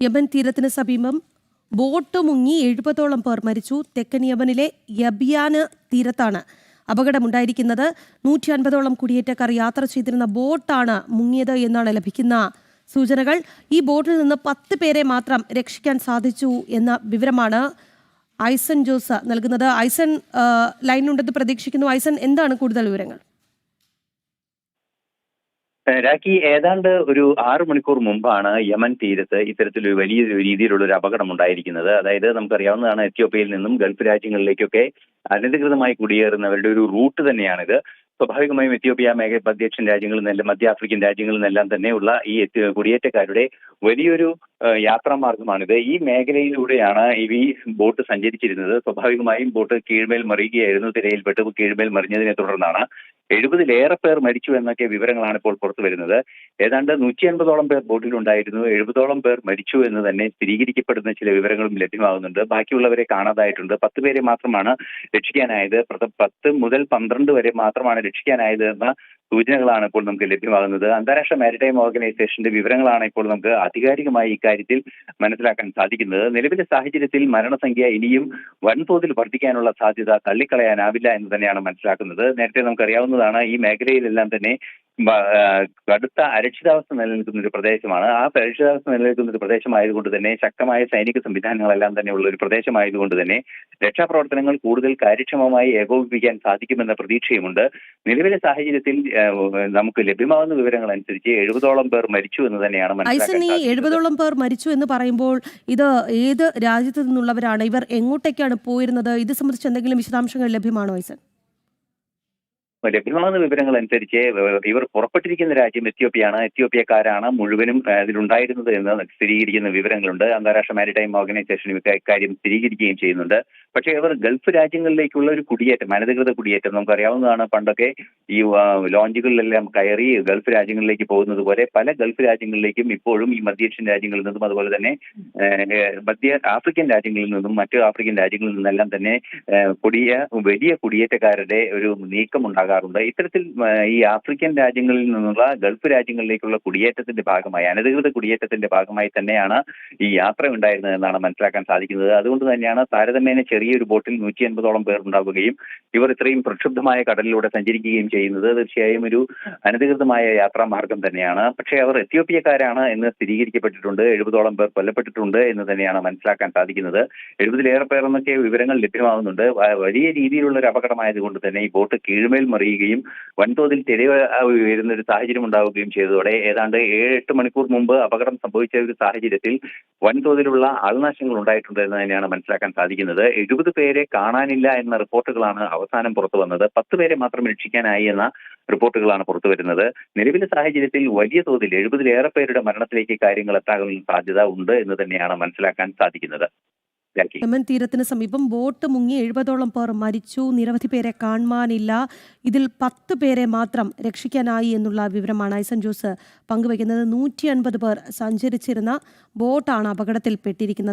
Yemen തീരത്തിന് സമീപം boat മുങ്ങി എഴുപതോളം പേർ മരിച്ചു. തെക്കൻ യമനിലെ യബിയാന് തീരത്താണ് അപകടമുണ്ടായിരിക്കുന്നത്. നൂറ്റി അൻപതോളം കുടിയേറ്റക്കാർ യാത്ര ചെയ്തിരുന്ന ബോട്ടാണ് മുങ്ങിയത് എന്നാണ് ലഭിക്കുന്ന സൂചനകൾ. ഈ ബോട്ടിൽ നിന്ന് പത്ത് പേരെ മാത്രം രക്ഷിക്കാൻ സാധിച്ചു എന്ന വിവരമാണ് ഐസൻ ജോസ് നൽകുന്നത്. ഐസൻ ലൈനുണ്ടെന്ന് പ്രതീക്ഷിക്കുന്നു. ഐസൻ എന്താണ് കൂടുതൽ വിവരങ്ങൾ? രാഖി ഏതാണ്ട് ഒരു ആറു മണിക്കൂർ മുമ്പാണ് യമൻ തീരത്ത് ഇത്തരത്തിലൊരു വലിയ രീതിയിലുള്ള ഒരു അപകടം ഉണ്ടായിരിക്കുന്നത് അതായത് നമുക്കറിയാവുന്നതാണ് എത്യോപ്യയിൽ നിന്നും ഗൾഫ് രാജ്യങ്ങളിലേക്കൊക്കെ അനധികൃതമായി കുടിയേറുന്നവരുടെ ഒരു റൂട്ട് തന്നെയാണിത്. സ്വാഭാവികമായും എത്യോപ്യ മേഖല മധ്യേഷ്യൻ രാജ്യങ്ങളിൽ നിന്നെല്ലാം മധ്യ ആഫ്രിക്കൻ രാജ്യങ്ങളിൽ നിന്നെല്ലാം തന്നെയുള്ള ഈ കുടിയേറ്റക്കാരുടെ വലിയൊരു യാത്രാ യാത്രാമാർഗമാണിത്. ഈ മേഖലയിലൂടെയാണ് ഈ ബോട്ട് സഞ്ചരിച്ചിരുന്നത്. സ്വാഭാവികമായും ബോട്ട് കീഴ്മേൽ മറിയുകയായിരുന്നു. തിരയിൽപ്പെട്ട് കീഴ്മേൽ മറിഞ്ഞതിനെ തുടർന്നാണ് എഴുപതിലേറെ പേർ മരിച്ചു എന്നൊക്കെ വിവരങ്ങളാണ് ഇപ്പോൾ പുറത്തു വരുന്നത്. ഏതാണ്ട് നൂറ്റി അൻപതോളം പേർ ബോട്ടിലുണ്ടായിരുന്നു. എഴുപതോളം പേർ മരിച്ചു എന്ന് തന്നെ സ്ഥിരീകരിക്കപ്പെടുന്ന ചില വിവരങ്ങളും ലഭ്യമാകുന്നുണ്ട്. ബാക്കിയുള്ളവരെ കാണാതായിട്ടുണ്ട്. പത്ത് പേരെ മാത്രമാണ് രക്ഷിക്കാനായത്. പത്ത് മുതൽ പന്ത്രണ്ട് വരെ മാത്രമാണ് രക്ഷിക്കാനായത് എന്ന സൂചനകളാണ് ഇപ്പോൾ നമുക്ക് ലഭ്യമാകുന്നത്. അന്താരാഷ്ട്ര മാരിടൈം ഓർഗനൈസേഷന്റെ വിവരങ്ങളാണ് ഇപ്പോൾ നമുക്ക് ആധികാരികമായി ഇക്കാര്യത്തിൽ മനസ്സിലാക്കാൻ സാധിക്കുന്നത്. നിലവിലെ സാഹചര്യത്തിൽ മരണസംഖ്യ ഇനിയും വൻതോതിൽ വർദ്ധിക്കാനുള്ള സാധ്യത തള്ളിക്കളയാനാവില്ല എന്ന് തന്നെയാണ് മനസ്സിലാക്കുന്നത്. നേരത്തെ നമുക്കറിയാവുന്നതാണ് ഈ മേഖലയിലെല്ലാം തന്നെ കടുത്ത അരക്ഷിതാവസ്ഥ നിലനിൽക്കുന്ന ഒരു പ്രദേശമാണ്. ആ അരക്ഷിതാവസ്ഥ നിലനിൽക്കുന്ന ഒരു പ്രദേശമായതുകൊണ്ട് തന്നെ ശക്തമായ സൈനിക സംവിധാനങ്ങളെല്ലാം തന്നെ ഉള്ള ഒരു പ്രദേശമായതുകൊണ്ട് തന്നെ രക്ഷാപ്രവർത്തനങ്ങൾ കൂടുതൽ കാര്യക്ഷമമായി ഏകോപിപ്പിക്കാൻ സാധിക്കുമെന്ന പ്രതീക്ഷയുമുണ്ട്. നിലവിലെ സാഹചര്യത്തിൽ നമുക്ക് ലഭ്യമാകുന്ന വിവരങ്ങൾ അനുസരിച്ച് എഴുപതോളം പേർ മരിച്ചു എന്ന് തന്നെയാണ് മനസ്സിലാക്കുന്നത് എഴുപതോളം പേർ മരിച്ചു എന്ന് പറയുമ്പോൾ ഇത് ഏത് രാജ്യത്തു നിന്നുള്ളവരാണ്? ഇവർ എങ്ങോട്ടേക്കാണ് പോയിരുന്നത്? ഇത് സംബന്ധിച്ച് എന്തെങ്കിലും വിശദാംശങ്ങൾ ലഭ്യമാണോ ഐസൻ ലഭ്യമാകുന്ന വിവരങ്ങൾ അനുസരിച്ച് ഇവർ പുറപ്പെട്ടിരിക്കുന്ന രാജ്യം എത്യോപ്യയാണ്. എത്യോപ്യക്കാരാണ് മുഴുവനും ഇതിലുണ്ടായിരുന്നത് എന്ന് സ്ഥിരീകരിക്കുന്ന വിവരങ്ങളുണ്ട്. അന്താരാഷ്ട്ര മാരിടൈം ഓർഗനൈസേഷൻ ഇക്ക- ഇക്കാര്യം സ്ഥിരീകരിക്കുകയും ചെയ്യുന്നുണ്ട്. പക്ഷേ ഇവർ ഗൾഫ് രാജ്യങ്ങളിലേക്കുള്ള ഒരു കുടിയേറ്റം അനധികൃത കുടിയേറ്റം നമുക്കറിയാവുന്നതാണ്. പണ്ടൊക്കെ ഈ ലോഞ്ചുകളിലെല്ലാം കയറി ഗൾഫ് രാജ്യങ്ങളിലേക്ക് പോകുന്നത് പോലെ പല ഗൾഫ് രാജ്യങ്ങളിലേക്കും ഇപ്പോഴും ഈ മധ്യേഷ്യൻ രാജ്യങ്ങളിൽ നിന്നും അതുപോലെ തന്നെ മധ്യ ആഫ്രിക്കൻ രാജ്യങ്ങളിൽ നിന്നും മറ്റു ആഫ്രിക്കൻ രാജ്യങ്ങളിൽ നിന്നെല്ലാം തന്നെ കൊടിയ വലിയ കുടിയേറ്റക്കാരുടെ ഒരു നീക്കം ഉണ്ടാകാറുണ്ട്. ഇത്തരത്തിൽ ഈ ആഫ്രിക്കൻ രാജ്യങ്ങളിൽ നിന്നുള്ള ഗൾഫ് രാജ്യങ്ങളിലേക്കുള്ള കുടിയേറ്റത്തിന്റെ ഭാഗമായി അനധികൃത കുടിയേറ്റത്തിന്റെ ഭാഗമായി തന്നെയാണ് ഈ യാത്ര ഉണ്ടായിരുന്നത് എന്നാണ് മനസ്സിലാക്കാൻ സാധിക്കുന്നത്. അതുകൊണ്ട് തന്നെയാണ് താരതമ്യേന ചെറിയൊരു ബോട്ടിൽ നൂറ്റി അൻപതോളം പേർ ഉണ്ടാവുകയും ഇവർ ഇത്രയും പ്രക്ഷുബ്ധമായ കടലിലൂടെ സഞ്ചരിക്കുകയും ചെയ്യുന്നത് തീർച്ചയായും ഒരു അനധികൃതമായ യാത്രാ മാർഗം തന്നെയാണ്. പക്ഷേ അവർ എത്യോപ്യക്കാരാണ് എന്ന് സ്ഥിരീകരിക്കപ്പെട്ടിട്ടുണ്ട് എഴുപതോളം പേർ കൊല്ലപ്പെട്ടിട്ടുണ്ട് എന്ന് തന്നെയാണ് മനസ്സിലാക്കാൻ സാധിക്കുന്നത്. എഴുപതിലേറെ പേർ എന്നൊക്കെ വിവരങ്ങൾ ലഭ്യമാകുന്നുണ്ട്. വലിയ രീതിയിലുള്ള ഒരു അപകടമായതുകൊണ്ട് തന്നെ ഈ ബോട്ട് കീഴ്മേൽ മറിയുകയും വൻതോതിൽ തിര വരുന്ന ഒരു സാഹചര്യം ഉണ്ടാവുകയും ചെയ്തതോടെ ഏതാണ്ട് ഏഴ് എട്ട് മണിക്കൂർ മുമ്പ് അപകടം സംഭവിച്ച ഒരു സാഹചര്യത്തിൽ വൻതോതിലുള്ള ആൾനാശങ്ങൾ ഉണ്ടായിട്ടുണ്ട് എന്ന് തന്നെയാണ് മനസ്സിലാക്കാൻ സാധിക്കുന്നത്. എഴുപത് പേരെ കാണാനില്ല എന്ന റിപ്പോർട്ടുകളാണ് അവസാനം പുറത്തു വന്നത്. പത്ത് പേരെ മാത്രം രക്ഷിക്കാനായി എന്ന റിപ്പോർട്ടുകളാണ് പുറത്തു വരുന്നത്. നിലവിലെ സാഹചര്യത്തിൽ വലിയ തോതിൽ എഴുപതിലേറെ പേരുടെ മരണത്തിലേക്ക് കാര്യങ്ങൾ എത്താകുന്ന സാധ്യത ഉണ്ട് എന്ന് തന്നെയാണ് മനസ്സിലാക്കാൻ സാധിക്കുന്നത്. യമൻ തീരത്തിന് സമീപം ബോട്ട് മുങ്ങി എഴുപതോളം പേർ മരിച്ചു. നിരവധി പേരെ കാണുവാനില്ല. ഇതിൽ പത്ത് പേരെ മാത്രം രക്ഷിക്കാനായി എന്നുള്ള വിവരമാണ് ഐസൻ ജോസ് പങ്കുവയ്ക്കുന്നത്. നൂറ്റി അൻപത് പേർ സഞ്ചരിച്ചിരുന്ന ബോട്ടാണ് അപകടത്തിൽപ്പെട്ടിരിക്കുന്നത്.